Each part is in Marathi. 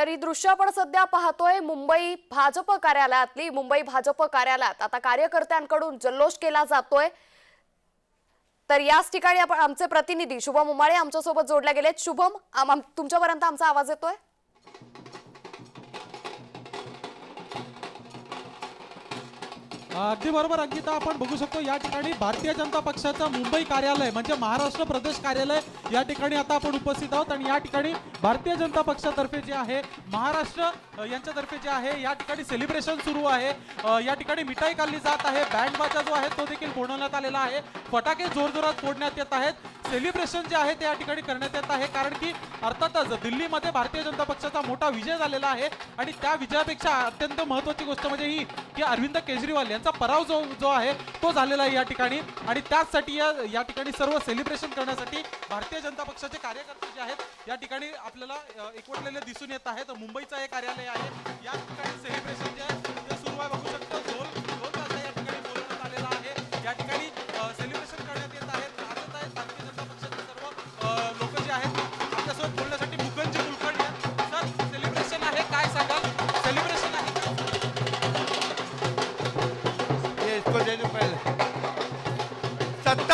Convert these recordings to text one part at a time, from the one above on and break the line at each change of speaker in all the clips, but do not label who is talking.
तर ही दृश्य आपण सध्या पाहतोय मुंबई भाजप कार्यालयातली मुंबई भाजप कार्यालयात. आता कार्यकर्त्यांकडून जल्लोष केला जातोय. तर याच ठिकाणी आपण आमचे प्रतिनिधी शुभम उमाळे आमच्यासोबत जोडले गेलेत. शुभम तुमच्यापर्यंत आमचा आवाज येतोय?
अगदी बरोबर अंकिता. आपण बघू शकतो या ठिकाणी भारतीय जनता पक्षाचं मुंबई कार्यालय म्हणजे महाराष्ट्र प्रदेश कार्यालय या ठिकाणी आता आपण उपस्थित आहोत. आणि या ठिकाणी भारतीय जनता पक्षातर्फे जे आहे महाराष्ट्र यांच्यातर्फे जे आहे या ठिकाणी सेलिब्रेशन सुरू आहे. या ठिकाणी मिठाई खाल्ली जात आहे. बँड बाजा जो आहे तो देखील फोडवण्यात आलेला आहे. फटाके जोरजोरात फोडण्यात येत आहेत. सेलिब्रेशन जे आहे ते या ठिकाणी करण्यात येत आहे. कारण की अर्थातच दिल्लीमध्ये भारतीय जनता पक्षाचा मोठा विजय झालेला आहे. आणि त्या विजयापेक्षा अत्यंत महत्वाची गोष्ट म्हणजे ही की अरविंद केजरीवाल यांचा पराव जो जो आहे तो झालेला आहे या ठिकाणी. आणि त्याचसाठी या या ठिकाणी सर्व सेलिब्रेशन करण्यासाठी भारतीय जनता पक्षाचे कार्यकर्ते जे आहेत या ठिकाणी आपल्याला एकवटलेले दिसून येत आहेत. मुंबईचं हे कार्यालय आहे. या ठिकाणी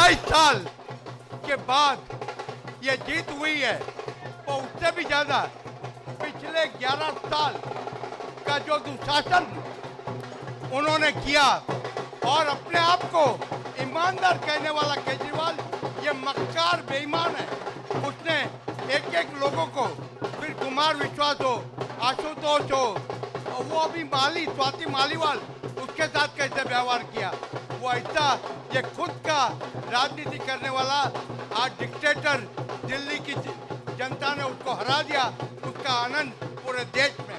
सत्ताईस साल के बाद ये जीत हुई है और उससे भी ज़्यादा पिछले 11 साल का जो दुशासन उन्होंने किया और अपने आप को ईमानदार कहने वाला केजरीवाल, ये मक्कार बेईमान है। उसने एक एक लोगों को फिर कुमार विश्वास हो, आशुतोष हो, और वो अभी माली, स्वाति मालीवाल, उसके साथ कैसे व्यवहार किया? वो ऐसा ये खुद का राजनीति करने वाला आज डिक्टेटर दिल्ली की जनता ने उसको हरा दिया उसका आनंद पूरे देश में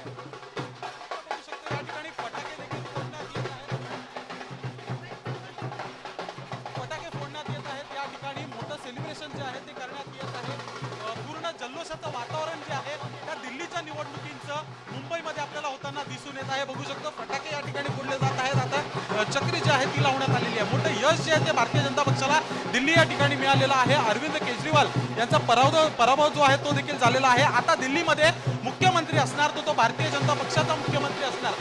फटाके देखील फोडण्यात येत आहेत फटाके फोडण्यात येत आहेत ठिकाणी मोठं सेलिब्रेशन जे आहे ते करण्यात येत आहे. पूर्ण जल्लोषाचं वातावरण जे आहे त्या दिल्लीच्या निवडणुकींचं मुंबईमध्ये आपल्याला होताना दिसून येत आहे. बघू शकतो फटाके जी आहे ती लावण्यात आलेली आहे. मोठं यश जे आहे ते भारतीय जनता पक्षाला दिल्ली या ठिकाणी मिळालेलं आहे. अरविंद केजरीवाल यांचा पराभव पराभव जो आहे तो देखील झालेला आहे. आता दिल्लीमध्ये मुख्यमंत्री असणार तो तो भारतीय जनता पक्षाचा मुख्यमंत्री असणार.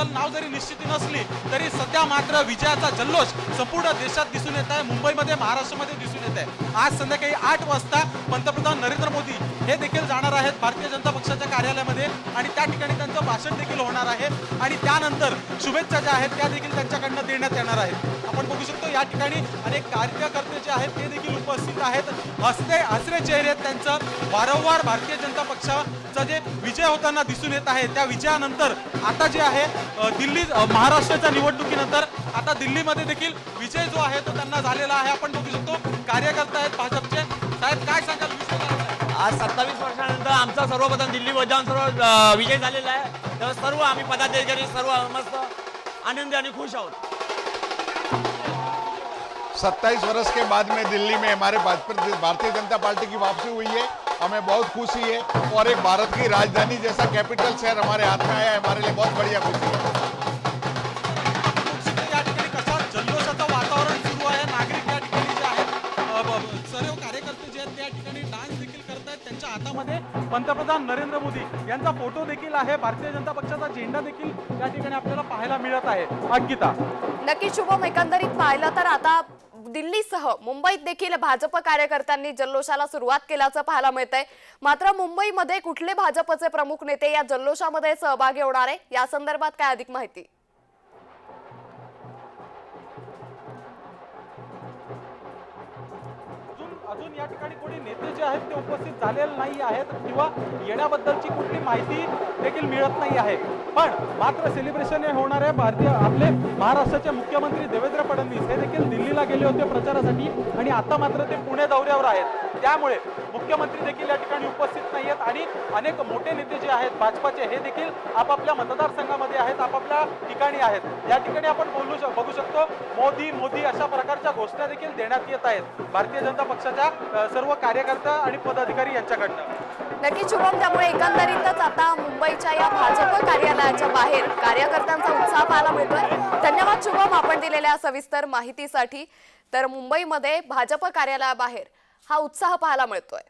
कोण नाव जरी निश्चिती नसली तरी सध्या मात्र विजयाचा जल्लोष संपूर्ण देशात दिसून येत आहे. मुंबईमध्ये महाराष्ट्रामध्ये दिसून येत आहे. आज संध्याकाळी आठ वाजता पंतप्रधान नरेंद्र मोदी हे देखील जाणार आहेत भारतीय जनता पक्षाच्या कार्यालयामध्ये आणि त्या ठिकाणी त्यांचं भाषण देखील होणार आहे. आणि त्यानंतर शुभेच्छा ज्या आहेत त्या देखील त्यांच्याकडनं देण्यात येणार आहेत. आपण बघू शकतो या ठिकाणी अनेक कार्यकर्ते जे आहेत ते देखील उपस्थित आहेत. हसते हसरे चेहरे आहेत त्यांचं. वारंवार भारतीय जनता पक्षाचा जे विजय होताना दिसून येत आहे त्या विजयानंतर आता जे आहे दिल्ली महाराष्ट्राच्या निवडणुकीनंतर आता दिल्लीमध्ये देखील विजय जो आहे तो त्यांना झालेला आहे. आपण बघू शकतो कार्यकर्ते आहेत भाजपचे. साहेब काय सांगाल.
आज सत्तावीस वर्षानंतर आमचा सर्वप्रथम दिल्ली बजावून सर्व अ, विजय झालेला आहे. तर सर्व आम्ही पदाधिकारी सर्व मस्त आनंदी आणि खुश आहोत.
सत्ताईस वर्ष के बाद में दिल्ली में हमारे भाजपा भारतीय जनता पार्टी की वापसी हुई है। हमें बहुत खुशी है और एक भारत की राजधानी जैसा कैपिटल शहर हमारे हाथ में आया है हमारे लिए बहुत बढ़िया खुशी है
त्यांच्या हातामध्ये पंतप्रधान नरेंद्र मोदी यांचा फोटो देखील आहे. भारतीय जनता पक्षाचा झेंडा देखील या ठिकाणी आपल्याला पाहायला मिळत आहे. अंकिता.
नक्की शुभम एकंदरीत पाहिलं तर आता दिल्लीसह मुंबईत देखील भाजप कार्यकर्त्यांनी जल्लोषाला सुरुवात केल्याचं पाहायला मिळतंय. मात्र मुंबईमध्ये कुठले भाजपचे प्रमुख नेते या जल्लोषामध्ये सहभागी होणार आहे? या संदर्भात काय अधिक माहिती?
अजून या ठिकाणी कोणी नेते जे आहेत ते उपस्थित झालेले नाही आहेत किंवा येण्याबद्दलची कुठली माहिती देखील मिळत नाही आहे. पण मात्र सेलिब्रेशन हे होणार आहे. भारतीय आपले महाराष्ट्राचे मुख्यमंत्री देवेंद्र फडणवीस हे देखील दिल्लीला गेले होते प्रचारासाठी आणि आता मात्र ते पुणे दौऱ्यावर आहेत. त्यामुळे मुख्यमंत्री देखील या ठिकाणी उपस्थित नाही आहेत आणि अनेक मोठे नेते जे आहेत भाजपाचे हे देखील आपापल्या मतदारसंघामध्ये आहेत आपापल्या ठिकाणी आहेत. या ठिकाणी आपण बोलू बघू शकतो मोदी मोदी अशा प्रकारे घोषणा देखील देण्यात येत आहेत. भारतीय जनता पक्षाच्या सर्व कार्यकर्ता आणि पदाधिकारी यांच्याकडनं.
नक्की शुभम त्यामुळे एकंदरीतच आता मुंबईच्या या भाजप कार्यालयाच्या बाहेर कार्यकर्त्यांचा उत्साह पाहायला मिळतोय. धन्यवाद शुभम आपण दिलेल्या सविस्तर माहितीसाठी. तर मुंबईमध्ये भाजप कार्यालयाबाहेर हा उत्साह पाहायला मिळतोय.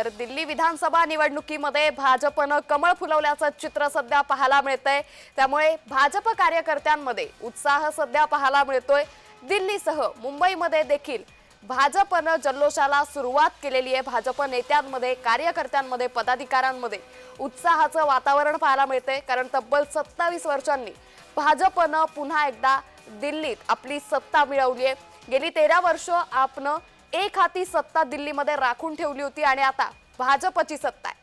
तर दिल्ली विधानसभा निवडणुकीमध्ये भाजपनं कमळ फुलवल्याचं चित्र सध्या पाहायला मिळतंय. त्यामुळे भाजप कार्यकर्त्यांमध्ये उत्साह सध्या पाहायला मिळतोय. दिल्लीसह मुंबईमध्ये देखील भाजपनं जल्लोषाला सुरुवात केलेली आहे. भाजप नेत्यांमध्ये कार्यकर्त्यांमध्ये पदाधिकाऱ्यांमध्ये उत्साहाचं वातावरण पाहायला मिळतंय. कारण तब्बल सत्तावीस वर्षांनी भाजपनं पुन्हा एकदा दिल्लीत आपली सत्ता मिळवली आहे. गेली तेरा वर्ष आपण एक हाती सत्ता दिल्लीमध्ये राखून ठेवली होती आणि आता भाजपची सत्ता आहे.